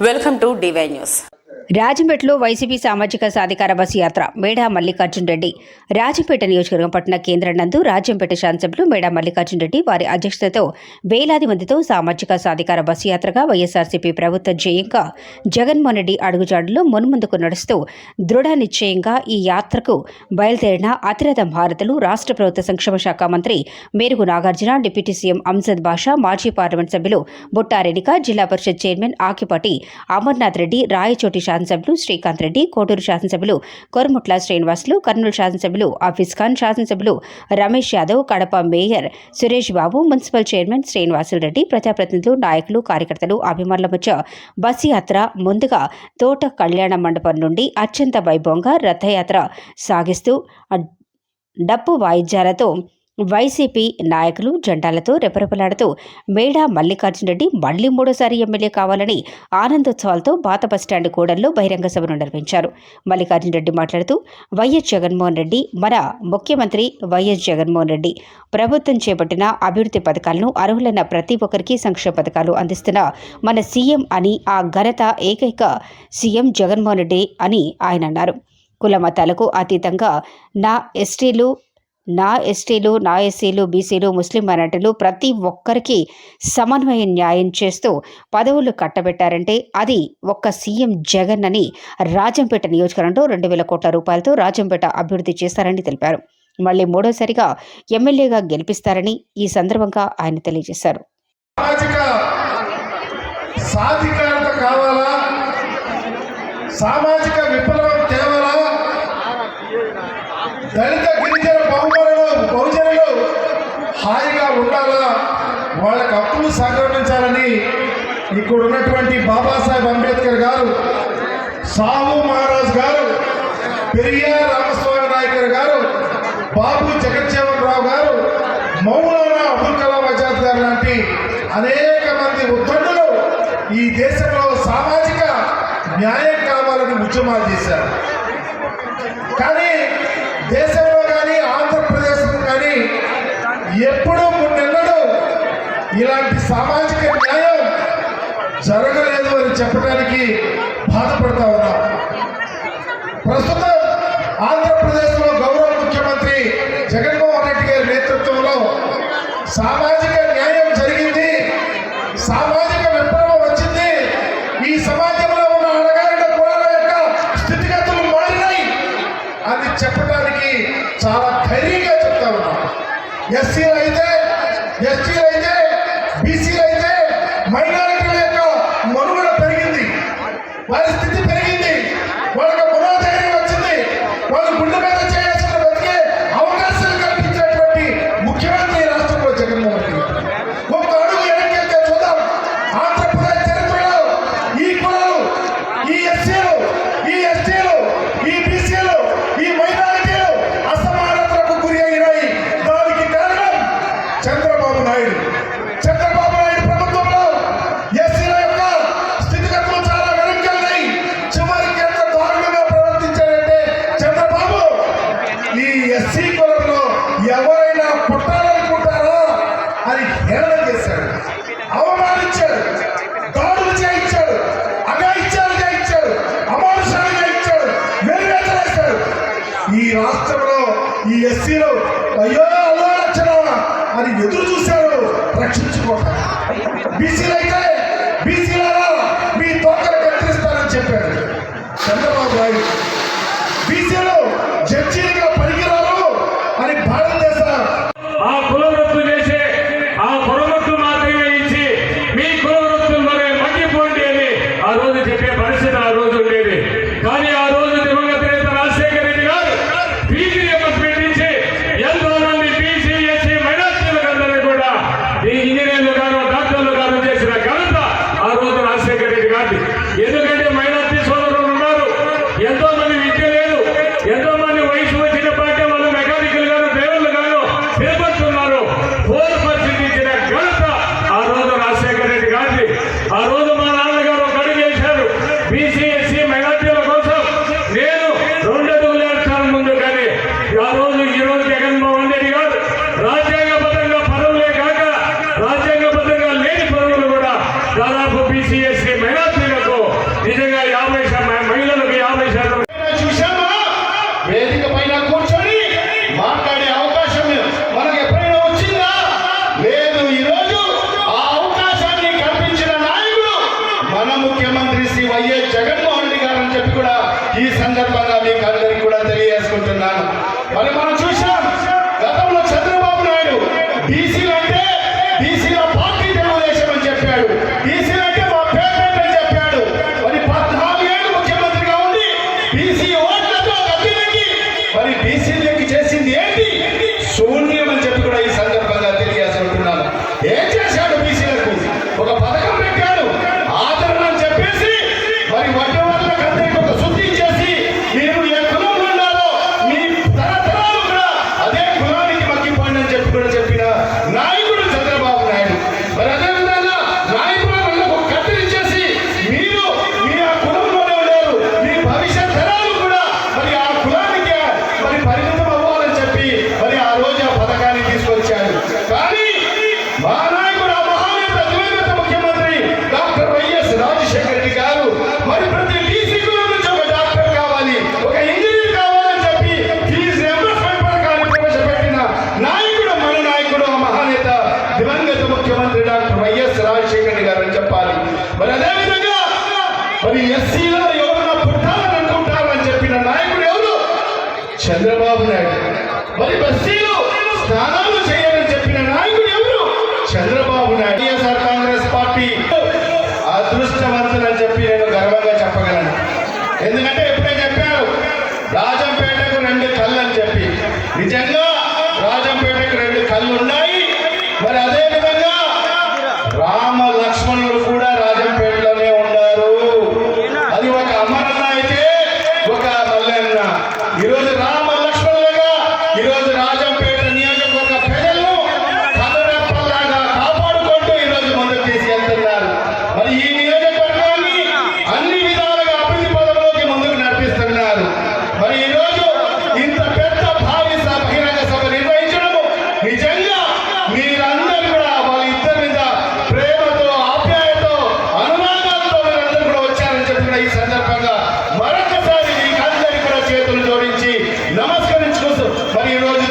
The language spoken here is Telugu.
Welcome to DY news రాజంపేటలో YCP సామాజిక సాధికార బస్సు యాత్ర మేడా మల్లికార్జున్ రెడ్డి. రాజంపేట నియోజకవర్గం పట్టణ కేంద్రం నందు రాజంపేట శాసనసభ్యులు మేడా మల్లికార్జున్ రెడ్డి వారి అధ్యక్షతతో వేలాది మందితో సామాజిక సాధికార బస్సు యాత్రగా వైఎస్ఆర్సీపీ ప్రభుత్వ జయంగా జగన్మోహన్ రెడ్డి అడుగుజాడల్లో మున్ముందుకు నడుస్తూ దృఢ నిశ్చయంగా ఈ యాత్రకు బయలుదేరిన అతిరథ భారతులు రాష్ట్ర ప్రభుత్వ సంక్షేమ శాఖ మంత్రి మేరుగు నాగార్జున డిప్యూటీ సీఎం అంజద్ బాషా మాజీ పార్లమెంట్ సభ్యులు బుట్టారెడ్డిక జిల్లా పరిషత్ చైర్మన్ ఆకిపాటి అమర్నాథ్ రెడ్డి రాయచోటి శాసనసభ్యులు శ్రీకాంత్ రెడ్డి కోటూరు శాసనసభ్యులు కొరముట్ల శ్రీనివాసులు కర్నూలు శాసనసభ్యులు ఆఫీస్ ఖాన్ శాసనసభ్యులు Ramesh Yadav Kadapa mayor Suresh Babu municipal chairman Srinivasulu Reddy ప్రజాప్రతినిధులు నాయకులు కార్యకర్తలు అభిమానుల మధ్య బస్సు యాత్ర ముందుగా తోట కళ్యాణ మండపం నుండి అత్యంత వైభవంగా రథయాత్ర సాగిస్తూ డప్పు వాయిద్యాలతో వైసీపీ నాయకులు జెండాలతో రెపరెపలాడుతూ మేడా మల్లికార్జునరెడ్డి మళ్ళీ మూడోసారి ఎమ్మెల్యే కావాలని ఆనందోత్సవాలతో పాత బస్టాండ్ కూడల్లో బహిరంగ సభను నిర్వహించారు. మల్లికార్జునరెడ్డి మాట్లాడుతూ వైఎస్ జగన్మోహన్ రెడ్డి మన ముఖ్యమంత్రి వైఎస్ జగన్మోహన్ రెడ్డి ప్రభుత్వం చేపట్టిన అభివృద్ధి పథకాలను అర్హులైన ప్రతి ఒక్కరికి సంక్షేమ పథకాలు అందిస్తున్న మన సీఎం అని ఆ ఘనత ఏకైక సీఎం జగన్మోహన్ రెడ్డి అని ఆయన అన్నారు. కుల మతాలకు అతీతంగా నా ఎస్టీలు నా ఎస్టీలు నా ఎస్సీలు బీసీలు ముస్లిం మైనార్టీలు ప్రతి ఒక్కరికి సమన్వయ న్యాయం చేస్తూ పదవులు కట్టబెట్టారంటే అది ఒక్క సీఎం జగన్ అని రాజంపేట నియోజకవర్గంలో రెండు వేల కోట్ల రూపాయలతో రాజంపేట అభివృద్ధి చేస్తారని తెలిపారు. మళ్ళీ మూడోసారిగా ఎమ్మెల్యేగా గెలిపిస్తారని ఈ సందర్భంగా ఆయన తెలియజేశారు. సామాజిక సాధికారత కావాలా? సామాజిక విప్లవం తేవాలా దళిత బహుజనులు హాయిగా ఉండాలా? వాళ్ళకి హక్కులు సంక్రమించాలని ఇక్కడ ఉన్నటువంటి బాబాసాహెబ్ అంబేద్కర్ గారు సాహు మహారాజ్ గారు పెరియార్ రామస్వామి నాయకర్ గారు బాబు జగజ్జీవన్ రావు గారు మౌలానా అబుల్ కలాం ఆజాద్ గారు లాంటి అనేక మంది ఉద్దండులు ఈ దేశంలో సామాజిక న్యాయం కావాలని ఉద్యమాలు చేశారు. ఇలాంటి సామాజిక న్యాయం జరగలేదు అని చెప్పడానికి బాధపడతా ఉన్నాం. ప్రస్తుతం ఆంధ్రప్రదేశ్లో గౌరవ ముఖ్యమంత్రి జగన్మోహన్ రెడ్డి గారి నేతృత్వంలో సామాజిక న్యాయం జరిగింది. సామాజిక విప్లవం వచ్చింది. ఈ సమాజంలో ఉన్న అణగారిన కులాల యొక్క స్థితిగతులు మారినాయి అని చెప్పడానికి చాలా ధైర్యంగా చెప్తా ఉన్నాం. ఎస్సీలు అయితే ఎస్టీలు అయితే బీసీలు అయితే మైనారిటీల యొక్క మనుగడ పెరిగింది. వారి స్థితి ఎస్సీలు అయ్యో అల్లో అని ఎదురు చూశారు రక్షించుకోవటం బీసీలు దాదాపు బీసీ ఎస్సీ మైనార్టీలకు నిజంగా యాభై మహిళలకు యాభై శాతం చూసామా వేదిక పైన కూర్చొని మాట్లాడే అవకాశం మనకు ఎప్పుడైనా వచ్చిందా? లేదు ఈరోజు ఆ అవకాశాన్ని కల్పించిన నాయకుడు మన ముఖ్యమంత్రి శ్రీ వైఎస్ జగన్మోహన్ రెడ్డి గారు అని చెప్పి కూడా ఈ సందర్భంగా మీకు అందరికీ కూడా తెలియజేసుకుంటున్నాను. మరి మనం ఎస్సీలో ఎవరన్నా చెప్పిన నాయకుడు ఎవరు? చంద్రబాబు నాయుడు. మరి బస్తీలో స్నానాలు చేయాలని చెప్పిన నాయకుడు ఎవరు? చంద్రబాబు నాయుడు. వైఎస్ఆర్ కాంగ్రెస్ పార్టీ అదృష్టవంతులు అని చెప్పి నేను గర్వంగా చెప్పగలను. ఎందుకంటే ఇప్పుడే చెప్పారు రాజంపేటకు రెండు కళ్ళు అని చెప్పి. నిజంగా రాజంపేటకు రెండు కళ్ళు ఉన్నాయి మరి అదే ఈరోజు మరి ఈ రోజు